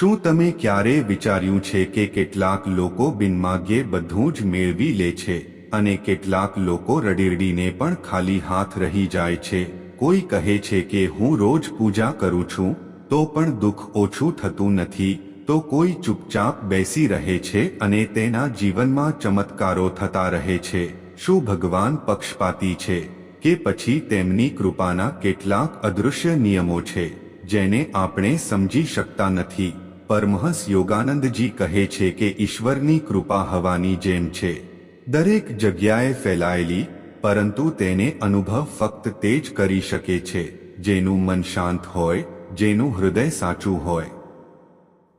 શું તમે ક્યારે વિચાર્યું છે કે કેટલાક લોકો બિનમાગ્યે બધું જ મેળવી લે છે અને કેટલાક લોકો રડીરડીને પણ ખાલી હાથ રહી જાય છે? કોઈ કહે છે કે હું રોજ પૂજા કરું છું, તો પણ દુઃખ ઓછું થતું નથી, તો કોઈ ચૂપચાપ બેસી રહે છે અને તેના જીવનમાં ચમત્કારો થતા રહે છે. શું ભગવાન પક્ષપાતી છે કે પછી તેમની કૃપાના કેટલાક અદૃશ્ય નિયમો છે, જેને આપણે સમજી શકતા નથી? પરમહંસ યોગાનંદજી કહે છે કે ઈશ્વરની કૃપા હવાની જેમ છે. દરેક જગ્યાએ ફેલાયેલી, પરંતુ તેને અનુભવ ફક્ત તે જ કરી શકે છે, જેનું મન શાંત હોય, જેનું હૃદય સાચું હોય.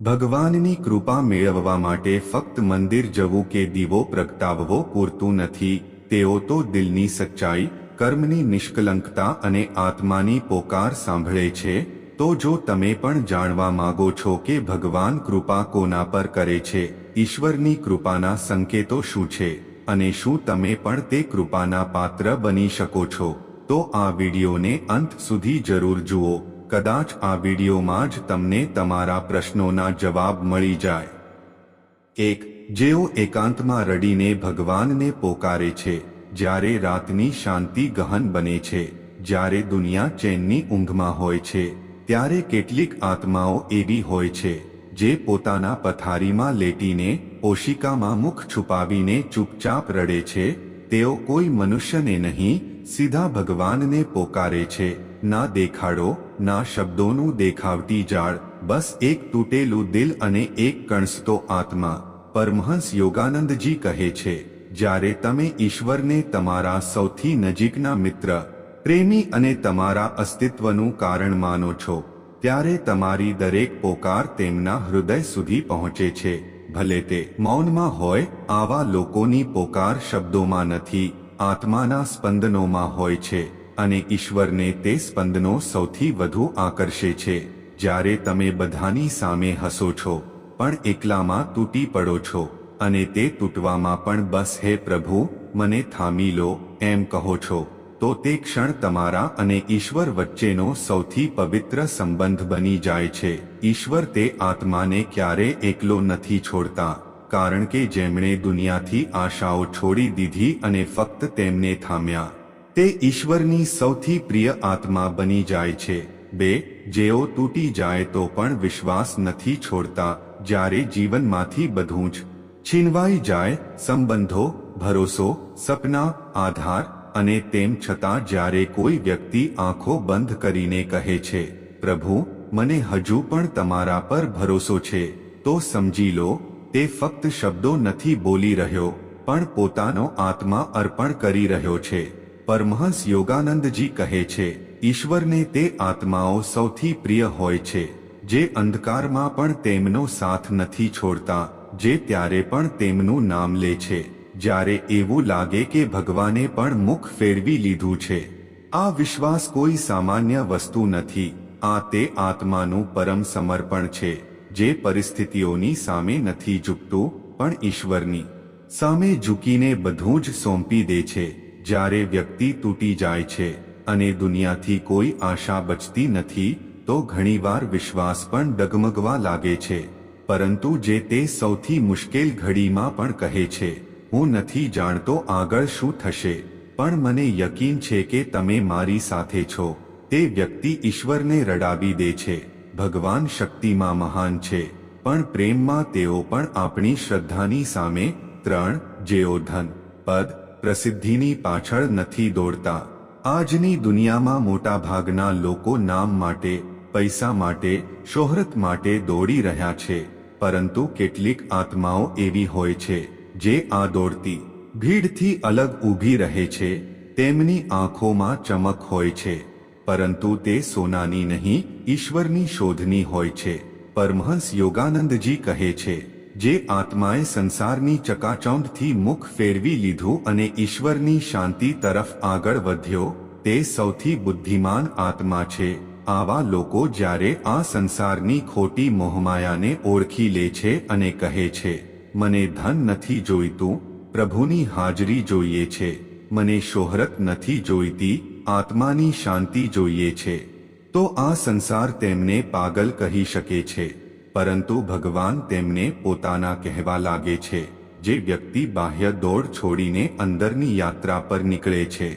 ભગવાનની કૃપા મેળવવા માટે ફક્ત મંદિર જવું કે દીવો પ્રગટાવવો પૂરતું નથી, તેઓ તો દિલની સચ્ચાઈ, કર્મની નિષ્કલંકતા અને આત્માની પોકાર સાંભળે છે તો જો તમે પણ જાણવા માંગો છો કે ભગવાન કૃપા કોના પર કરે છે, ઈશ્વરની કૃપાના સંકેતો શું છે અને શું તમે પણ તે કૃપાના પાત્ર બની શકો છો, તો આ વિડીયોને અંત સુધી જરૂર જુઓ. કદાચ આ વિડીયોમાં જ તમને તમારા પ્રશ્નોના જવાબ મળી જાય. એક, જેઓ એકાંતમાં રડીને ભગવાનને પોકારે છે, જ્યારે રાતની શાંતિ ગહન બને છે, જ્યારે દુનિયા ચેનની ઊંઘમાં હોય છે ત્યારે કેટલીક આત્માઓ એવી હોય છે, જે પોતાના પથારીમાં લેટીને ઓશિકામાં મુખ છુપાવીને ચૂપચાપ રડે છે, તેઓ કોઈ મનુષ્યને નહીં, સીધા ભગવાનને પોકારે છે, ના દેખાડો, ના શબ્દોનું દેખાવટી જાળ, બસ એક તૂટેલું દિલ અને એક કણસતો આત્મા, પરમહંસ યોગાનંદજી કહે છે, જ્યારે તમે ઈશ્વરને તમારા સૌથી નજીકના મિત્ર પ્રેમી અને તમારા અસ્તિત્વનું કારણ માનો છો, ત્યારે તમારી દરેક પોકાર તેમના હૃદય સુધી પહોંચે છે. ભલે તે મૌનમાં હોય, આવા લોકોની પોકાર શબ્દોમાં નથી, આત્માના સ્પંદનોમાં હોય છે, અને ઈશ્વરને તે સ્પંદનો સૌથી વધુ આકર્ષે છે. જ્યારે તમે બધાની સામે હસો છો, પણ એકલામાં તૂટી પડો છો, અને તે તૂટવામાં પણ બસ હે પ્રભુ, મને થામી લો, એમ કહો છો. તો તે ક્ષણ તમારા અને ઈશ્વર વચ્ચેનો સૌથી પવિત્ર સંબંધ બની જાય છે. ઈશ્વર તે આત્માને ક્યારે એકલો નથી છોડતા, કારણ કે જેમણે દુનિયાથી આશાઓ છોડી દીધી અને ફક્ત તેમને થામ્યા. તે ઈશ્વરની સૌથી પ્રિય આત્મા બની જાય છે. બે, જેઓ તૂટી જાય તો પણ વિશ્વાસ નથી છોડતા, જ્યારે જીવનમાંથી બધું જ છીનવાઈ જાય. સંબંધો, ભરોસો, સપના, આધાર અને તેમ છતાં જ્યારે કોઈ વ્યક્તિ આંખો બંધ કરીને કહે છે, પ્રભુ, મને હજુ પણ તમારા પર ભરોસો છે, તો સમજી લો, તે ફક્ત શબ્દો નથી બોલી રહ્યો, પણ પોતાનો આત્મા અર્પણ કરી રહ્યો છે. પરમહંસ યોગાનંદજી કહે છે, ઈશ્વરને તે આત્માઓ સૌથી પ્રિય હોય છે, જે અંધકારમાં પણ તેમનો સાથ નથી છોડતા, જે ત્યારે પણ તેમનું નામ લે છે. જ્યારે એવું લાગે કે ભગવાને પણ મુખ ફેરવી લીધું છે. આ વિશ્વાસ કોઈ સામાન્ય વસ્તુ નથી. આ તે આત્માનું પરમ સમર્પણ છે, જે પરિસ્થિતિઓની સામે નથી ઝૂકતું, પણ ઈશ્વરની સામે ઝૂકીને બધું જ સોંપી દે છે. જ્યારે વ્યક્તિ તૂટી જાય છે અને દુનિયાથી કોઈ આશા બચતી નથી, તો ઘણીવાર વિશ્વાસ પણ ડગમગવા લાગે છે. પરંતુ જે તે સૌથી મુશ્કેલ ઘડીમાં પણ કહે છે હું નથી જાણતો આગળ શું થશે. પણ મને યકીન છે કે તમે મારી સાથે છો. તે વ્યક્તિ ઈશ્વરને રડાવી દે છે. ભગવાન શક્તિમાં મહાન છે. પણ પ્રેમમાં તેઓ પણ આપણી શ્રદ્ધાની સામે ત્રણ જેઓ ધન, પદ, પ્રસિદ્ધિની પાછળ નથી દોડતા. આજની દુનિયામાં મોટા ભાગના લોકો નામ માટે, પૈસા માટે, શોહરત માટે દોડી રહ્યા છે. પરંતુ કેટલીક આત્માઓ એવી હોય છે. જે આ દોડતી ભીડથી અલગ ઊભી રહે છે, તેમની આંખોમાં ચમક હોય છે, પરંતુ તે સોનાની નહીં, ઈશ્વરની શોધની હોય છે. પરમહંસ યોગાનંદજી કહે છે, જે આત્માએ સંસારની ચકાચૌંધથી મુખ ફેરવી લીધું અને ઈશ્વરની શાંતિ તરફ આગળ વધ્યો, તે સૌથી બુદ્ધિમાન આત્મા છે. આવા લોકો જ્યારે આ સંસારની ખોટી મોહમાયાને ઓળખી લે છે અને કહે છે મને ધન નથી જોઈતું, પ્રભુની હાજરી જોઈએ છે. મને શોહરત નથી જોઈતી, આત્માની શાંતિ જોઈએ છે. તો આ સંસાર તેમને પાગલ કહી શકે છે. પરંતુ ભગવાન તેમને પોતાના કહેવા લાગે છે, જે વ્યક્તિ બાહ્ય દોડ છોડીને અંદરની યાત્રા પર નીકળે છે.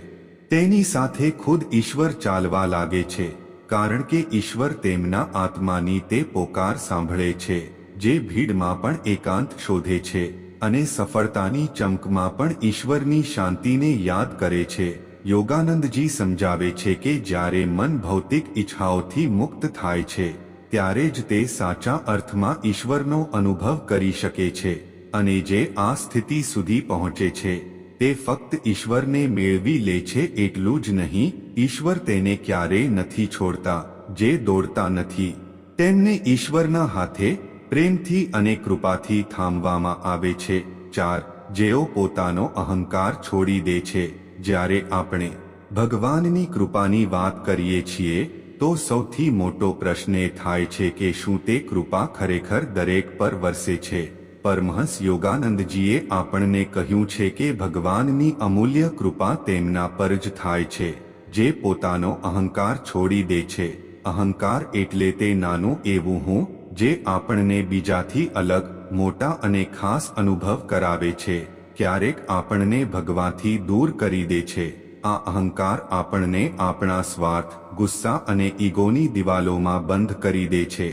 તેની સાથે ખુદ ઈશ્વર ચાલવા લાગે છે, કારણ કે ઈશ્વર તેમના આત્માની તે પોકાર સાંભળે છે. જે ભીડમાં પણ એકાંત શોધે છે અને સફળતાની ચમકમાં પણ ઈશ્વરની શાંતિને યાદ કરે છે. યોગાનંદજી સમજાવે છે કે જ્યારે મન ભૌતિક ઈચ્છાઓથી મુક્ત થાય છે, ત્યારે જ તે સાચા અર્થમાં ઈશ્વરનો અનુભવ કરી શકે છે અને જે આ સ્થિતિ સુધી પહોંચે છે, તે ફક્ત ઈશ્વરને મેળવી લે છે એટલું જ નહીં, ઈશ્વર તેને ક્યારેય નથી છોડતા, જે દોડતા નથી. તેમને ઈશ્વરના હાથે પ્રેમથી અને કૃપાથી થામવામાં આવે છે. ચાર, જેઓ પોતાનો અહંકાર છોડી દે છે. જ્યારે આપણે ભગવાનની કૃપાની વાત કરીએ છીએ, તો સૌથી મોટો પ્રશ્ન એ થાય છે કે શું તે કૃપા ખરેખર દરેક પર વરસે છે. પરમહંસ યોગાનંદજીએ આપણને કહ્યું છે કે ભગવાનની અમૂલ્ય કૃપા તેમના પર જ થાય છે. જે પોતાનો અહંકાર છોડી દે છે. અહંકાર એટલે તે નાનું એવું હું જે આપણને બીજાથી અલગ, મોટા અને ખાસ અનુભવ કરાવે છે, ક્યારેક આપણને ભગવાથી દૂર કરી દે છે. આ અહંકાર આપણને આપણા સ્વાર્થ, ગુસ્સા અને ઈગોની દિવાલોમાં બંધ કરી દે છે.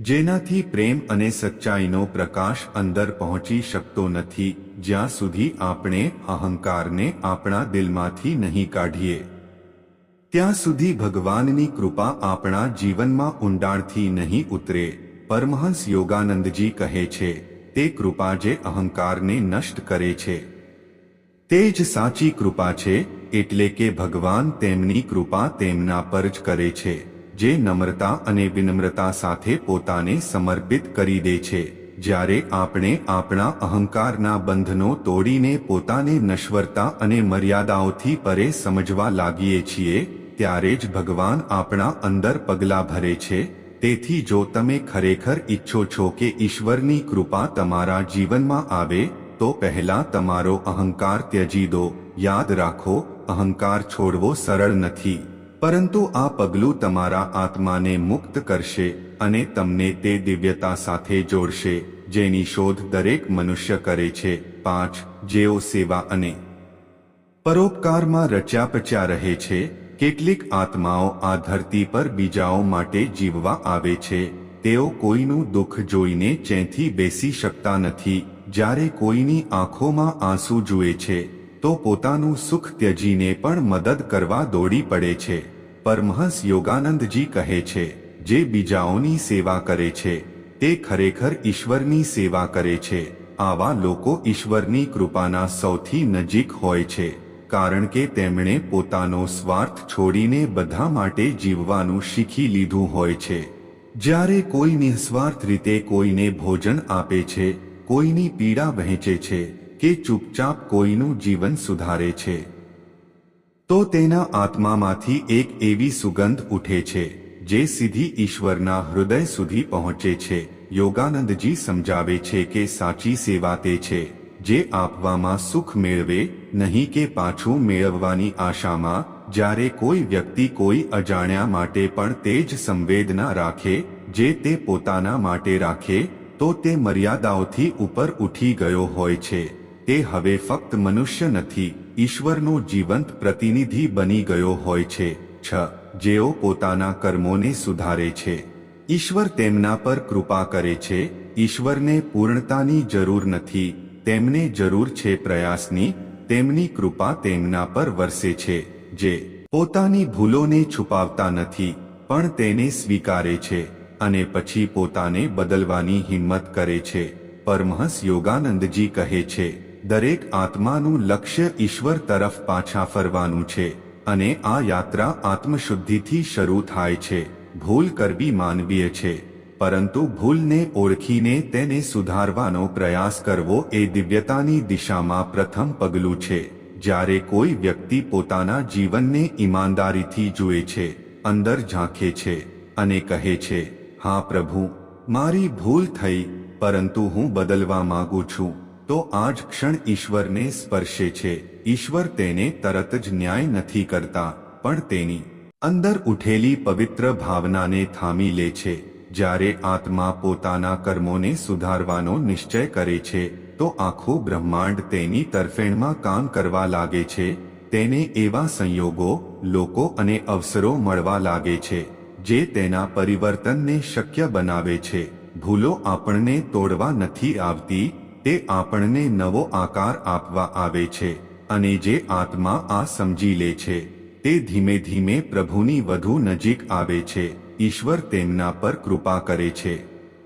જેનાથી પ્રેમ અને સચ્ચાઈનો પ્રકાશ અંદર પહોંચી શકતો નથી, જ્યાં સુધી આપણે અહંકારને આપણા દિલમાંથી નહીં કાઢીએ. ત્યાં સુધી ભગવાનની કૃપા આપણા જીવનમાં ઊંડાણથી નહીં ઉતરે. પરમહંસ યોગાનંદજી કહે છે, તે કૃપા જે અહંકારને નષ્ટ કરે છે. તે જ સાચી કૃપા છે, એટલે કે ભગવાન તેમની કૃપા તેમના પર જ કરે છે, જે નમ્રતા અને વિનમ્રતા સાથે પોતાને સમર્પિત કરી દે છે, જ્યારે આપણે આપણા અહંકારના બંધનો તોડીને પોતાને નશ્વરતા અને મર્યાદાઓથી પરે સમજવા લાગીએ છીએ, ત્યારે જ ભગવાન આપણા અંદર પગલાં ભરે છે તેથી જો તમે ખરેખર ઈચ્છો છો કે ઈશ્વરની કૃપા તમારા જીવનમાં આવે, તો પહેલા તમારો અહંકાર ત્યજી દો યાદ રાખો, અહંકાર છોડવો સરળ નથી. પરંતુ આ પગલું તમારા આત્માને મુક્ત કરશે અને તમને તે દિવ્યતા સાથે જોડશે, જેની શોધ દરેક મનુષ્ય કરે છે, પાંચ, જેઓ સેવા અને પરોપકારમાં રચ્યા પચ્યા રહે છે કેટલીક આત્માઓ આ ધરતી પર બીજાઓ માટે જીવવા આવે છે. તેઓ કોઈનું દુઃખ જોઈને ચેંથી બેસી શકતા નથી. જ્યારે કોઈની આંખોમાં આંસુ જુએ છે, તો પોતાનું સુખ ત્યજીને પણ મદદ કરવા દોડી પડે છે. પરમહંસ યોગાનંદજી કહે છે, જે બીજાઓની સેવા કરે છે, તે ખરેખર ઈશ્વરની સેવા કરે છે. આવા લોકો ઈશ્વરની કૃપાના સૌથી નજીક હોય છે. કારણ કે તેમણે પોતાનો સ્વાર્થ છોડીને બધા માટે જીવવાનું શીખી લીધું હોય છે. જ્યારે કોઈ નિઃસ્વાર્થ રીતે કોઈને ભોજન આપે છે, કોઈની પીડા વહેંચે છે કે ચૂપચાપ કોઈનું જીવન સુધારે છે, તો તેના આત્મામાંથી એક એવી સુગંધ ઉઠે છે, જે સીધી ઈશ્વરના હૃદય સુધી પહોંચે છે. યોગાનંદજી સમજાવે છે કે સાચી સેવા તે છે, જે આપવામાં સુખ મેળવે નહીં કે પાછું મેળવવાની આશામાં, જ્યારે કોઈ વ્યક્તિ કોઈ અજાણ્યા માટે પણ તે જ સંવેદના રાખે, જે તે પોતાના માટે રાખે, તો તે મર્યાદાઓથી ઉપર ઉઠી ગયો હોય છે. તે હવે ફક્ત મનુષ્ય નથી, ઈશ્વરનો જીવંત પ્રતિનિધિ બની ગયો હોય છે. છ. જેઓ પોતાના કર્મોને સુધારે છે. ઈશ્વર તેમના પર કૃપા કરે છે. ઈશ્વરને પૂર્ણતાની જરૂર નથી. તેમને જરૂર છે પ્રયાસની તેમની કૃપા તેમના પર વરસે છે, જે પોતાની ભૂલોને છુપાવતા નથી, પણ તેને સ્વીકારે છે અને પછી પોતાને બદલવાની હિંમત કરે છે. પરમહંસ યોગાનંદજી કહે છે, દરેક આત્માનું લક્ષ્ય ઈશ્વર તરફ પાછા ફરવાનું છે અને આ યાત્રા આત્મશુદ્ધિથી શરૂ થાય છે. ભૂલ કરવી માનવીય છે. પરંતુ ભૂલને ઓળખીને તેને સુધારવાનો પ્રયાસ કરવો એ દિવ્યતાની દિશામાં પ્રથમ પગલું છે, જ્યારે કોઈ વ્યક્તિ પોતાના જીવનને ઈમાનદારીથી જુએ છે, અંદર ઝાંખે છે અને કહે છે, હા પ્રભુ, મારી ભૂલ થઈ, પરંતુ હું બદલવા માંગુ છું. તો આ જ ક્ષણ ઈશ્વરને સ્પર્શે છે. ઈશ્વર તેને તરત જ ન્યાય નથી કરતા, પણ તેની અંદર ઉઠેલી પવિત્ર ભાવનાને થામી લે છે. જ્યારે આત્મા પોતાના કર્મોને સુધારવાનો નિશ્ચય કરે છે, તો આખું બ્રહ્માંડ તેની તરફેણમાં કામ કરવા લાગે છે. તેને એવા સંયોગો, લોકો અને અવસરો મળવા લાગે છે, જે તેના પરિવર્તનને શક્ય બનાવે છે. ભૂલો આપણને તોડવા નથી આવતી, તે આપણને નવો આકાર આપવા આવે છે, અને જે આત્મા આ સમજી લે છે, તે ધીમે ધીમે પ્રભુની વધુ નજીક આવે છે. ઈશ્વર તેમના પર કૃપા કરે છે,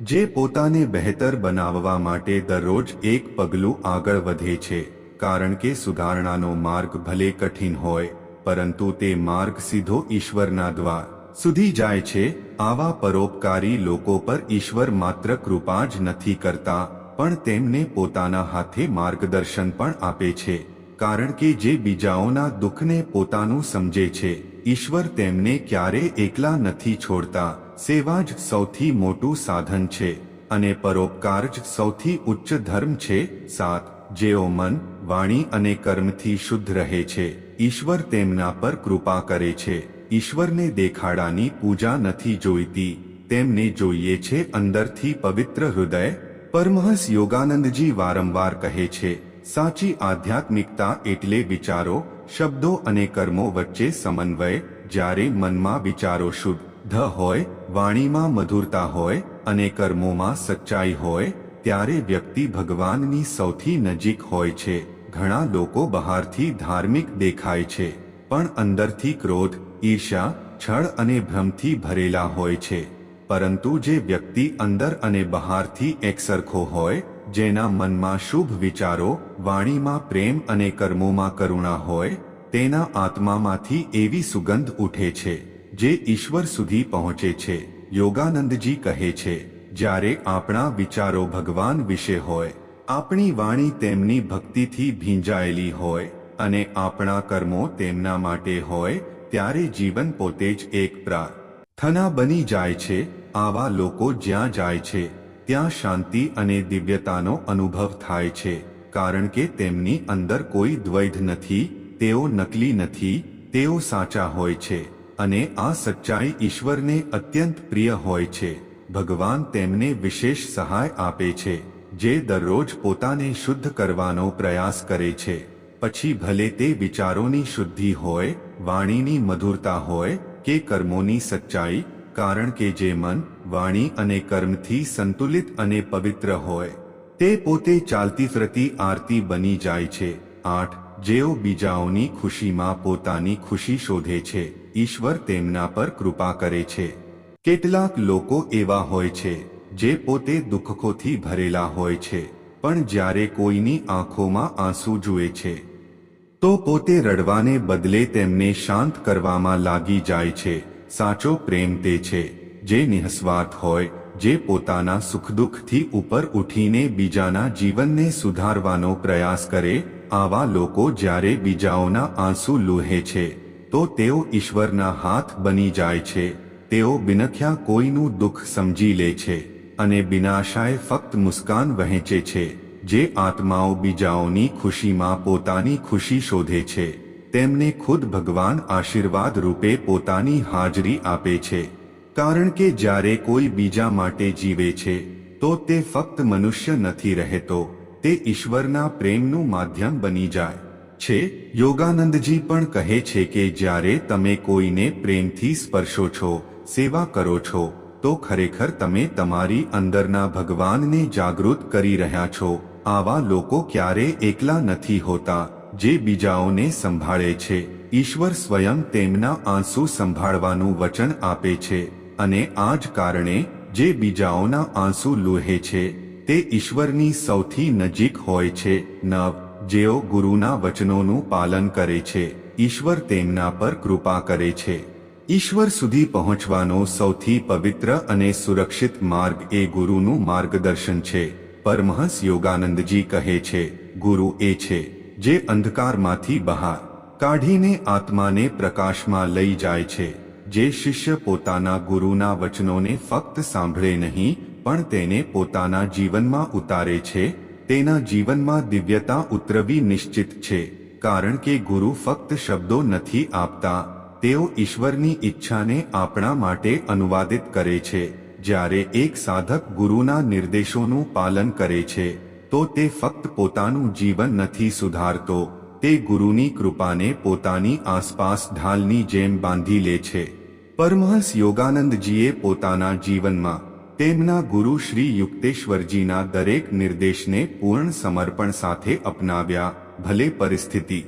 જે પોતાને બહેતર બનાવવા માટે દરરોજ એક પગલું આગળ વધે છે, કારણ કે સુધારણાનો માર્ગ ભલે કઠિન હોય, પરંતુ તે માર્ગ સીધો ઈશ્વરના દ્વાર સુધી જાય છે. આવા પરોપકારી લોકો પર ઈશ્વર માત્ર કૃપા જ નથી કરતા, પણ તેમને પોતાના હાથે માર્ગદર્શન પણ આપે છે, કારણ કે જે બીજાઓના દુઃખને પોતાનું સમજે છે. ઈશ્વર તેમને ક્યારે એકલા નથી છોડતા. સેવા જ સૌથી મોટું સાધન છે અને પરોપકાર જ સૌથી ઉચ્ચ ધર્મ છે. સાત, જેઓ મન, વાણી અને કર્મથી શુદ્ધ રહે છે. ઈશ્વર તેમના પર કૃપા કરે છે. ઈશ્વરને દેખાડાની પૂજા નથી જોઈતી. તેમને જોઈએ છે અંદરથી પવિત્ર હૃદય. પરમહંસ યોગાનંદજી વારંવાર કહે છે, સાચી આધ્યાત્મિકતા એટલે વિચારો શબ્દો અને કર્મો વચ્ચે સમન્વય, જ્યારે મનમાં વિચારો શુદ્ધ હોય, વાણીમાં મધુરતા હોય અને કર્મોમાં સચ્ચાઈ હોય, ત્યારે વ્યક્તિ ભગવાનની સૌથી નજીક હોય છે. ઘણા લોકો બહારથી ધાર્મિક દેખાય છે, પણ અંદરથી ક્રોધ ઈર્ષા છળ અને ભ્રમથી ભરેલા હોય છે. પરંતુ જે વ્યક્તિ અંદર અને બહારથી એકસરખો હોય જેના મનમાં શુભ વિચારો, વાણીમાં પ્રેમ અને કર્મોમાં કરુણા હોય, તેના આત્મામાંથી એવી સુગંધ ઉઠે છે, જે ઈશ્વર સુધી પહોંચે છે, યોગાનંદજી કહે છે, જ્યારે આપણા વિચારો ભગવાન વિશે હોય, આપણી વાણી તેમની ભક્તિથી ભીંજાયેલી હોય, અને આપણા કર્મો તેમના માટે હોય, ત્યારે જીવન પોતે જ એક પ્રાર્થના બની જાય છે, આવા લોકો જ્યાં જાય છે ત્યાં શાંતિ અને દિવ્યતાનો અનુભવ થાય છે, કારણ કે તેમની અંદર કોઈ દ્વૈધ નથી, તેઓ નકલી નથી, તેઓ સાચા હોય છે, અને આ સચ્ચાઈ ઈશ્વરને અત્યંત પ્રિય હોય છે. ભગવાન તેમને વિશેષ સહાય આપે છે, જે દરરોજ પોતાને શુદ્ધ કરવાનો પ્રયાસ કરે છે. પછી ભલે તે વિચારોની શુદ્ધિ હોય, વાણીની મધુરતા હોય, કે કર્મોની સચ્ચાઈ, કારણ કે જે મન વાણી અને કર્મથી સંતુલિત અને પવિત્ર હોય. તે પોતે ચાલતી ફરતી આરતી બની જાય છે. આઠ, જેઓ બીજાઓની ખુશીમાં પોતાની ખુશી શોધે છે. ઈશ્વર તેમના પર કૃપા કરે છે. કેટલાક લોકો એવા હોય છે, જે પોતે દુઃખોથી ભરેલા હોય છે, પણ જ્યારે કોઈની આંખોમાં આંસુ જુએ છે, તો પોતે રડવાને બદલે તેમને શાંત કરવામાં લાગી જાય છે. સાચો પ્રેમ તે છે. જે નિઃસ્વાર્થ હોય, જે પોતાના સુખ દુઃખથી ઉપર ઉઠીને બીજાના જીવનને સુધારવાનો પ્રયાસ કરે, આવા લોકો જ્યારે બીજાઓના આંસુ લૂહે છે, તો તેઓ ઈશ્વરના હાથ બની જાય છે. તેઓ બિનખ્યા કોઈનું દુઃખ સમજી લે છે અને બિનાશાએ ફક્ત મુસ્કાન વહેંચે છે. જે આત્માઓ બીજાઓની ખુશીમાં પોતાની ખુશી શોધે છે, તેમને ખુદ ભગવાન આશીર્વાદ રૂપે પોતાની હાજરી આપે છે. કારણ કે જ્યારે કોઈ બીજા માટે જીવે છે, તો તે ફક્ત મનુષ્ય નથી રહેતો, તે ઈશ્વરના પ્રેમનું માધ્યમ બની જાય. છે, યોગાનંદજી પણ કહે છે કે જ્યારે તમે કોઈને પ્રેમથી સ્પર્શો છો, સેવા કરો છો, તો ખરેખર તમે તમારી અંદરના ભગવાનને જાગૃત કરી રહ્યા છો. આવા લોકો ક્યારે એકલા નથી હોતા, જે બીજાઓને સંભાળે છે. ઈશ્વર સ્વયં તેમના આંસુ સંભાળવાનું વચન આપે છે. અને આ જ કારણે જે બીજાઓના આંસુ લુહે છે, તે ઈશ્વરની સૌથી નજીક હોય છે. નવ, જેઓ ગુરુના વચનોનું પાલન કરે છે, ઈશ્વર તેમના પર કૃપા કરે છે. ઈશ્વર સુધી પહોંચવાનો સૌથી પવિત્ર અને સુરક્ષિત માર્ગ એ ગુરુનું માર્ગદર્શન છે. પરમહંસ યોગાનંદજી કહે છે, ગુરુ એ છે, જે અંધકારમાંથી બહાર કાઢીને આત્માને પ્રકાશમાં લઈ જાય છે. જે શિષ્ય પોતાના ગુરુના વચનોને ફક્ત સાંભળે નહીં, પણ તેને પોતાના જીવનમાં ઉતારે છે, તેના જીવનમાં દિવ્યતા ઉતરવી નિશ્ચિત છે, કારણ કે ગુરુ ફક્ત શબ્દો નથી આપતા, તેઓ ઈશ્વરની ઈચ્છાને આપણા માટે અનુવાદિત કરે છે, જ્યારે એક સાધક ગુરુના નિર્દેશોનું પાલન કરે છે, તો તે ફક્ત પોતાનું જીવન નથી સુધારતો, તે ગુરુની કૃપાને પોતાની આસપાસ ઢાલની જેમ બાંધી લે છે. પરમહંસ યોગાનંદજીએ પોતાના જીવનમાં તેમના ગુરુ શ્રી યુક્તેશ્વરજીના દરેક નિર્દેશને પૂર્ણ સમર્પણ સાથે અપનાવ્યા, ભલે પરિસ્થિતિ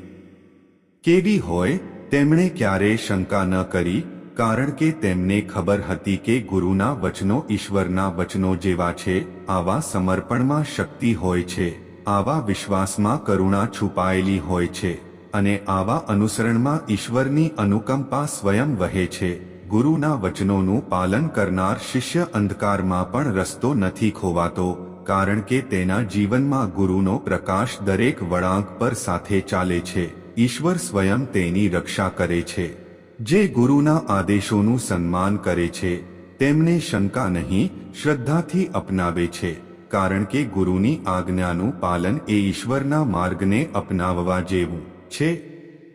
કેવી હોય, તેમણે ક્યારેય શંકા ન કરી, કારણ કે તેમને ખબર હતી કે ગુરુના વચનો ઈશ્વરના વચનો જેવા છે, આવા સમર્પણમાં શક્તિ હોય છે, આવા વિશ્વાસમાં કરુણા છુપાયેલી હોય છે, અને આવા અનુસરણમાં ઈશ્વરની અનુકંપા સ્વયં વહે છે. ગુરુના વચનોનું પાલન કરનાર શિષ્ય અંધકારમાં પણ રસ્તો નથી ખોવાતો, કારણ કે તેના જીવનમાં ગુરુનો પ્રકાશ દરેક વળાંક પર સાથે ચાલે છે. ઈશ્વર સ્વયં તેની રક્ષા કરે છે. જે ગુરુના આદેશોનું સન્માન કરે છે, તેમને શંકા નહીં, શ્રદ્ધાથી અપનાવે છે, કારણ કે ગુરુની આજ્ઞાનું પાલન એ ઈશ્વરના માર્ગને અપનાવવા જેવું છે.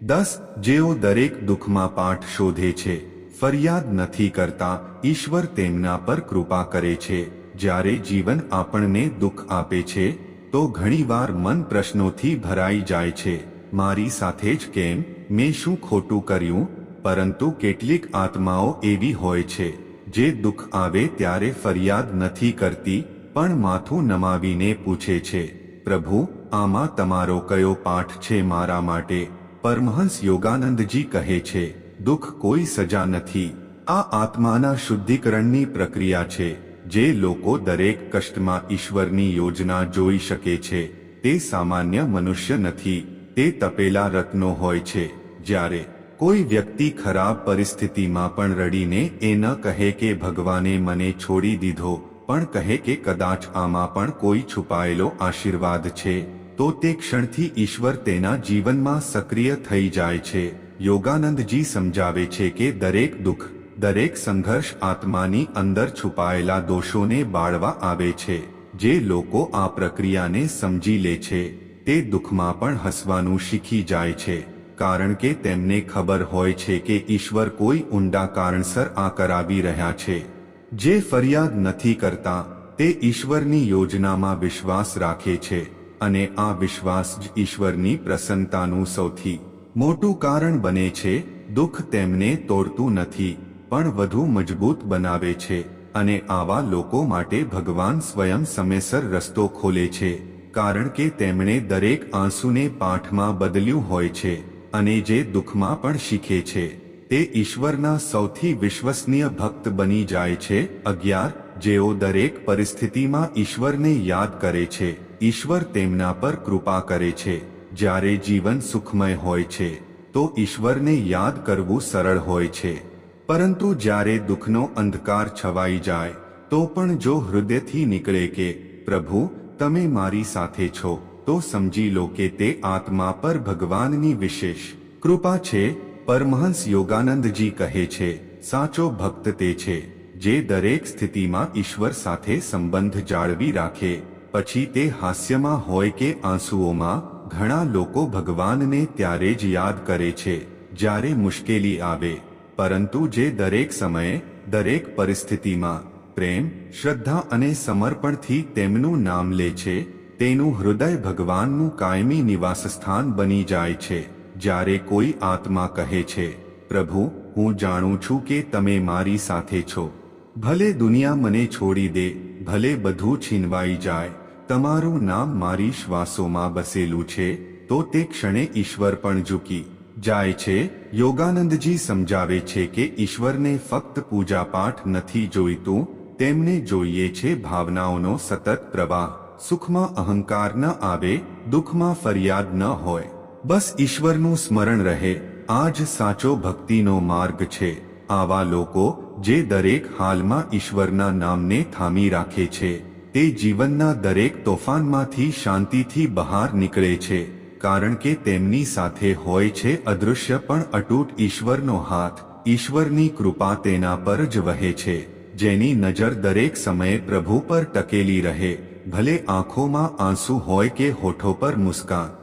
દસ, જેઓ દરેક દુઃખમાં પાઠ શોધે છે. ફરિયાદ નથી કરતા, ઈશ્વર તેમના પર કૃપા કરે છે. જ્યારે જીવન આપણને દુઃખ આપે છે, તો ઘણીવાર મન પ્રશ્નોથી ભરાઈ જાય છે. મારી સાથે જ કેમ? મેં શું ખોટું કર્યું? પરંતુ કેટલીક આત્માઓ એવી હોય છે, જે દુઃખ આવે ત્યારે ફરિયાદ નથી કરતી, પણ માથું નમાવીને પૂછે છે, પ્રભુ, આમાં તમારો કયો પાઠ છે મારા માટે? પરમહંસ યોગાનંદજી કહે છે દુઃખ કોઈ સજા નથી. આ આત્માના શુદ્ધિકરણની પ્રક્રિયા છે, જે લોકો દરેક કષ્ટમાં ઈશ્વરની યોજના જોઈ શકે છે. તે સામાન્ય મનુષ્ય નથી, તે તપેલા રત્નો હોય છે. જ્યારે કોઈ વ્યક્તિ ખરાબ પરિસ્થિતિમાં પણ રડીને એ ન કહે કે ભગવાને મને છોડી દીધો, પણ કહે કે કદાચ આમાં પણ કોઈ છુપાયેલો આશીર્વાદ છે, તો તે ક્ષણથી ઈશ્વર તેના જીવનમાં સક્રિય થઈ જાય છે. યોગાનંદજી સમજાવે છે કે દરેક દુઃખ, દરેક સંઘર્ષ આત્માની અંદર છુપાયેલા દોષોને બાળવા આવે છે. જે લોકો આ પ્રક્રિયાને સમજી લે છે, તે દુઃખમાં પણ હસવાનું શીખી જાય છે. કારણ કે તેમને ખબર હોય છે કે ઈશ્વર કોઈ ઊંડા કારણસર આ કરાવી રહ્યા છે. જે ફરિયાદ નથી કરતા, તે ઈશ્વરની યોજનામાં વિશ્વાસ રાખે છે. અને આ વિશ્વાસ જ ઈશ્વરની પ્રસન્નતાનું સૌથી મોટું કારણ બને છે, દુઃખ તેમને તોડતું નથી, પણ વધુ મજબૂત બનાવે છે, અને આવા લોકો માટે ભગવાન સ્વયં સમયસર રસ્તો ખોલે છે, કારણ કે તેમણે દરેક આંસુને પાઠમાં બદલ્યું હોય છે, અને જે દુઃખમાં પણ શીખે છે, તે ઈશ્વરના સૌથી વિશ્વસનીય ભક્ત બની જાય છે, અગિયાર, જેઓ દરેક પરિસ્થિતિમાં ઈશ્વરને યાદ કરે છે, ઈશ્વર તેમના પર કૃપા કરે છે. જ્યારે જીવન સુખમય હોય છે, તો ઈશ્વરને યાદ કરવું સરળ હોય છે. પરંતુ જ્યારે દુઃખનો અંધકાર છવાઈ જાય, તો પણ જો હૃદયથી નીકળે કે, પ્રભુ, તમે મારી સાથે છો, તો સમજી લો કે તે આત્મા પર ભગવાનની વિશેષ કૃપા છે. પરમહંસ યોગાનંદજી કહે છે, સાચો ભક્ત તે છે, જે દરેક સ્થિતિમાં ઈશ્વર સાથે સંબંધ જાળવી રાખે. પછી તે હાસ્યમાં હોય કે આંસુઓમાં ઘણા લોકો ભગવાનને ત્યારે જ યાદ કરે છે, જ્યારે મુશ્કેલી આવે. પરંતુ જે દરેક સમયે, દરેક પરિસ્થિતિમાં, પ્રેમ, શ્રદ્ધા અને સમર્પણથી તેમનું નામ લે છે, તેનું હૃદય ભગવાનનું કાયમી નિવાસસ્થાન બની જાય છે, જ્યારે કોઈ આત્મા કહે છે, પ્રભુ, હું જાણું છું કે તમે મારી સાથે છો. ભલે દુનિયા મને છોડી દે, ભલે બધું છીનવાઈ જાય તમારું નામ મારી શ્વાસોમાં બસેલું છે, તો તે ક્ષણે ઈશ્વર પણ ઝૂકી જાય છે. યોગાનંદજી સમજાવે છે કે ઈશ્વરને ફક્ત પૂજાપાઠ નથી જોઈતું, તેમને જોઈએ છે ભાવનાઓનો સતત પ્રવાહ. સુખમાં અહંકાર ન આવે, દુઃખમાં ફરિયાદ ન હોય. બસ ઈશ્વરનું સ્મરણ રહે આ જ સાચો ભક્તિનો માર્ગ છે. આવા લોકો, જે દરેક હાલમાં ઈશ્વરના નામને થામી રાખે છે. તે જીવનના દરેક તોફાનમાંથી શાંતિથી બહાર નીકળે છે, કારણ કે તેમની સાથે હોય છે અદૃશ્ય પણ અટૂટ ઈશ્વરનો હાથ. ઈશ્વરની કૃપા તેના પર જ વહે છે, જેની નજર દરેક સમયે પ્રભુ પર ટકેલી રહે, ભલે આંખોમાં આંસુ હોય કે હોઠો પર મુસ્કાન.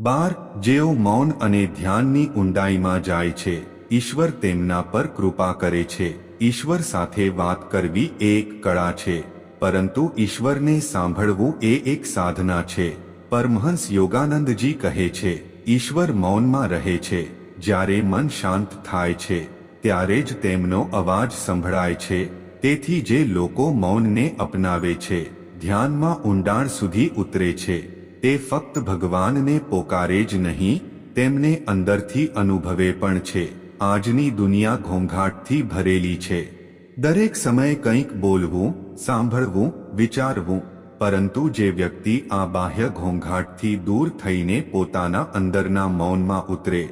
બાર, જેઓ મૌન અને ધ્યાનની ઊંડાઈમાં જાય છે, ઈશ્વર તેમના પર કૃપા કરે છે. ઈશ્વર સાથે વાત કરવી એક કળા છે. પરંતુ ઈશ્વરને સાંભળવું એ એક સાધના છે. પરમહંસ યોગાનંદજી કહે છે, ઈશ્વર મૌનમાં રહે છે. જ્યારે મન શાંત થાય છે, ત્યારે જ તેમનો અવાજ સંભળાય છે. તેથી જે લોકો મૌનને અપનાવે છે, ધ્યાનમાં ઊંડાણ સુધી ઉતરે છે. તે ફક્ત ભગવાનને પોકારે જ નહીં, તેમને અંદરથી અનુભવે પણ છે. આજની દુનિયા ઘોંઘાટથી ભરેલી છે. દરેક સમયે કંઈક બોલવું, સાંભળવું, વિચારવું, પરંતુ જે વ્યક્તિ આ બાહ્ય ઘોંઘાટથી દૂર થઈને પોતાના અંદરના મૌનમાં ઉતરે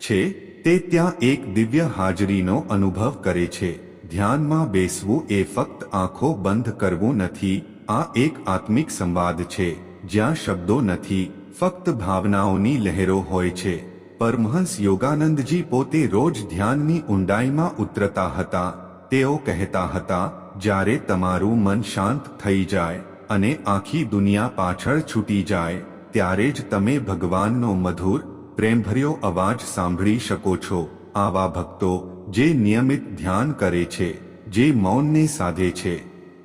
છે, તે ત્યાં એક દિવ્ય હાજરીનો અનુભવ કરે છે. ધ્યાનમાં બેસવું એ ફક્ત આંખો બંધ કરવું નથી, આ એક આત્મિક સંવાદ છે, જ્યાં શબ્દો નથી, ફક્ત ભાવનાઓની લહેરો હોય છે. પરમહંસ યોગાનંદજી પોતે રોજ ધ્યાનની ઊંડાઈમાં ઉતરતા હતા. તેઓ કહેતા હતા, જ્યારે તમારું મન શાંત થઈ જાય અને આખી દુનિયા પાછળ છૂટી જાય, ત્યારે જ તમે ભગવાનનો મધુર, પ્રેમભર્યો અવાજ સાંભળી શકો છો. આવા ભક્તો, જે નિયમિત ધ્યાન કરે છે, જે મૌનને સાધે છે,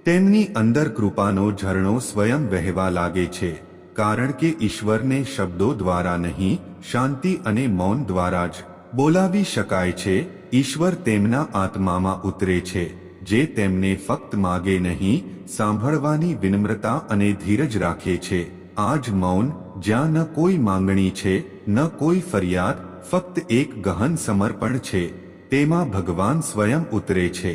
તેમની અંદર કૃપાનો ઝરણો સ્વયં વહેવા લાગે છે, કારણ કે ઈશ્વરને શબ્દો દ્વારા નહીં, શાંતિ અને મૌન દ્વારા જ બોલાવી શકાય છે ઈશ્વર તેમના આત્મામાં ઉતરે છે, જે તેમને ફક્ત માગે નહીં, સાંભળવાની વિનમ્રતા અને ધીરજ રાખે છે. આ જ મૌન, જ્યાં ન કોઈ માંગણી છે, ન કોઈ ફરિયાદ, ફક્ત એક ગહન સમર્પણ છે, તેમાં ભગવાન સ્વયં ઉતરે છે.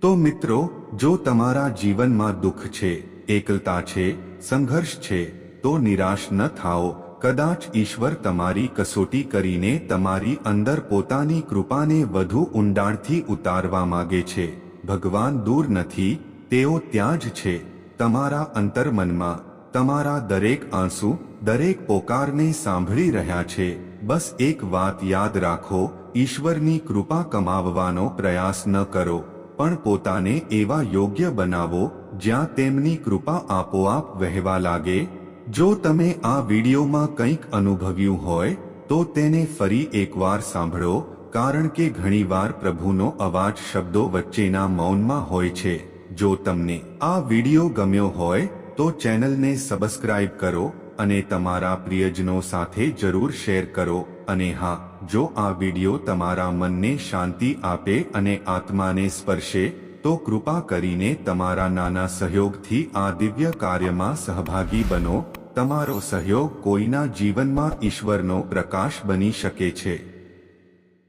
તો મિત્રો, જો તમારા જીવનમાં દુઃખ છે, એકલતા છે, સંઘર્ષ છે, તો નિરાશ ન થાઓ કદાચ ઈશ્વર તમારી કસોટી કરીને તમારી અંદર પોતાની કૃપાને વધુ ઊંડાણથી ઉતારવા માગે છે. ભગવાન દૂર નથી, તેઓ ત્યાં જ છે. તમારા અંતર્મનમાં, તમારા દરેક આંસુ, દરેક પોકારને સાંભળી રહ્યા છે. બસ એક વાત યાદ રાખો, ઈશ્વરની કૃપા કમાવવાનો પ્રયાસ ન કરો, પણ પોતાને એવા યોગ્ય બનાવો, જ્યાં તેમની કૃપા આપોઆપ વહેવા લાગે જો તમે આ વિડીયોમાં કંઈક અનુભવ્યું હોય, તો તેને ફરી એકવાર સાંભળો, કારણ કે ઘણીવાર પ્રભુનો અવાજ શબ્દો વચ્ચેના મૌનમાં હોય છે. જો તમને આ વીડિયો ગમ્યો હોય, તો ચેનલને સબસ્ક્રાઇબ કરો અને તમારા પ્રિયજનો સાથે જરૂર શેર કરો. અને હા, જો આ વીડિયો તમારા મનને શાંતિ આપે અને આત્માને સ્પર્શે, તો કૃપા કરીને તમારા નાના સહયોગથી આ દિવ્ય કાર્યમાં સહભાગી બનો. તમારો સહયોગ કોઈના જીવનમાં ઈશ્વરનો પ્રકાશ બની શકે છે.